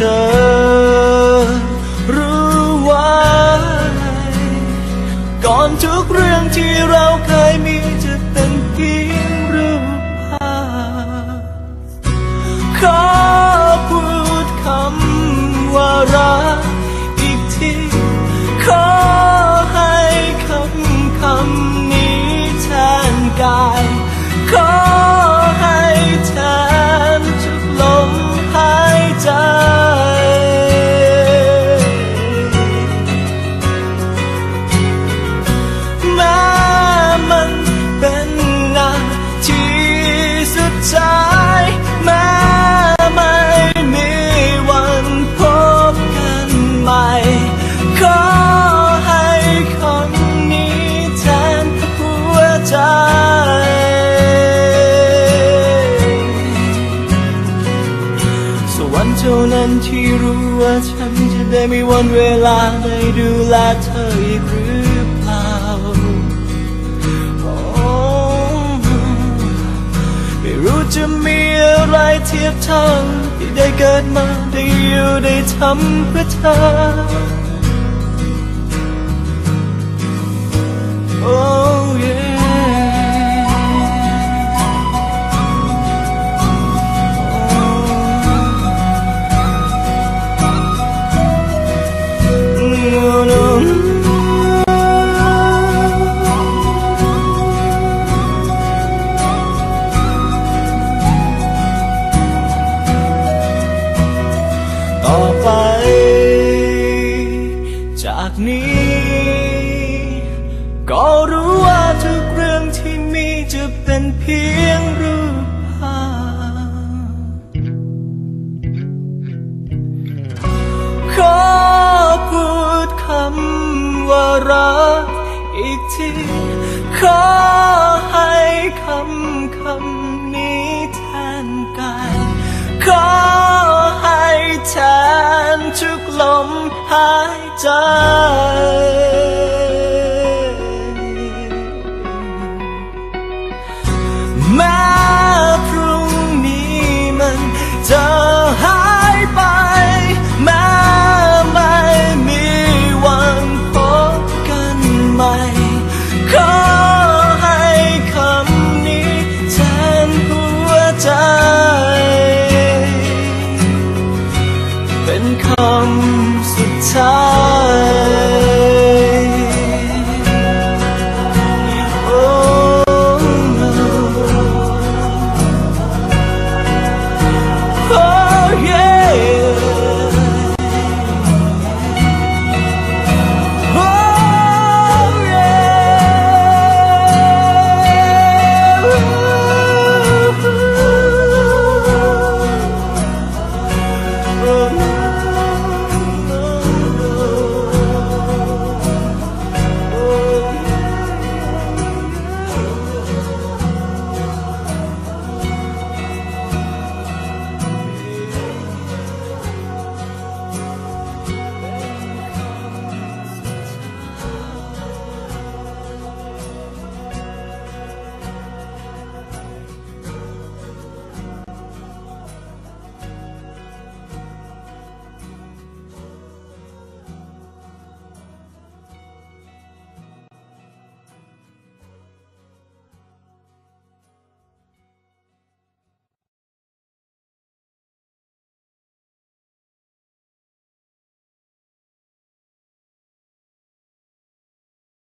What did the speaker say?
ในั้นที่รู้ว่าฉันจะได้มีวันเวลาได้ดูแลเธออีกหรือเปล่าโอ้ไม่รู้จะมีอะไรเทียบเท่าที่ได้เกิดมาได้อยู่ได้ทำเพื่อเธอ Oh yeah พียงรูปภาพขอพูดคำว่ารักอีกทีขอให้คำคำนี้แทนกายขอให้แทนทุกลมหายใจ